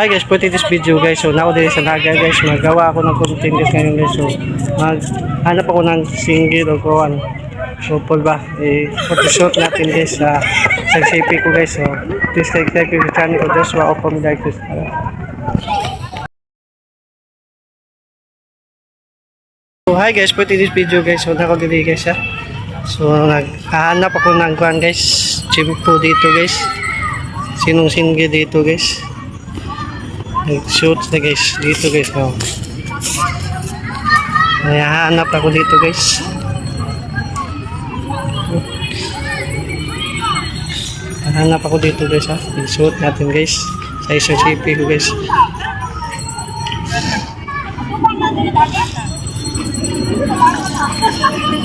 Hi guys, for this video guys, so now sa Naga guys, magawa ako ng content guys ngayon guys, so mag hanap ako ng single o kuhan. So Paul ba, eh, photoshoot natin guys sa sa CP ko guys, so please like like yung channel ko Joshua o Pamilay guys. So hi guys, for this video guys, so nako dili guys ha. So naghahanap ako ng kuhan guys, chimpo dito guys. Sinong single dito guys? Nag-shoot na guys. Dito guys. Oh. May hahanap ako dito guys. Hahanap ako dito guys ha. I-shoot natin guys. Sa isang CP ko guys.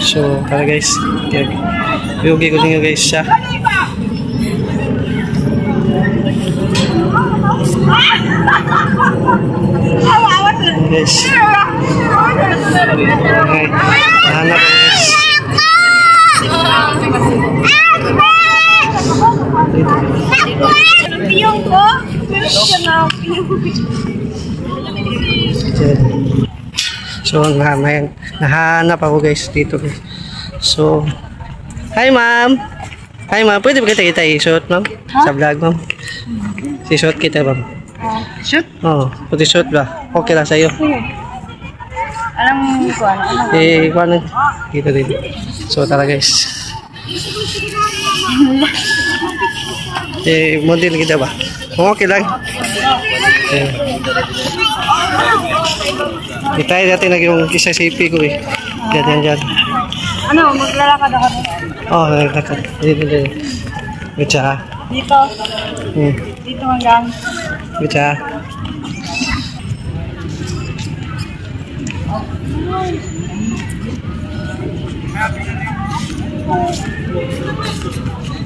So, tara guys. Yugi ko ninyo guys siya. Guys. Okay. Hanap guys. Piyong ko? So, nahanap ako guys dito guys. So, hi ma'am. Hi ma'am, pwede ba kita kita i-shoot ma'am? Sa vlog ma'am. Si-shoot kita ma'am. Shoot? Oo, oh, pwede shoot ba? Okay lang sa'yo. Alam mo ko ano? Eh, ikuha na. Dito dito. So, tara guys. eh, model kita ba? Okay lang. Eh. Itay natin lagi yung isa CP ko eh. Ganyan dyan. Ano, maglalakad ako Oh, nagkakot. Dito dito. Bitsa. dito. Hmm. Dito hanggang. Good ah. Thank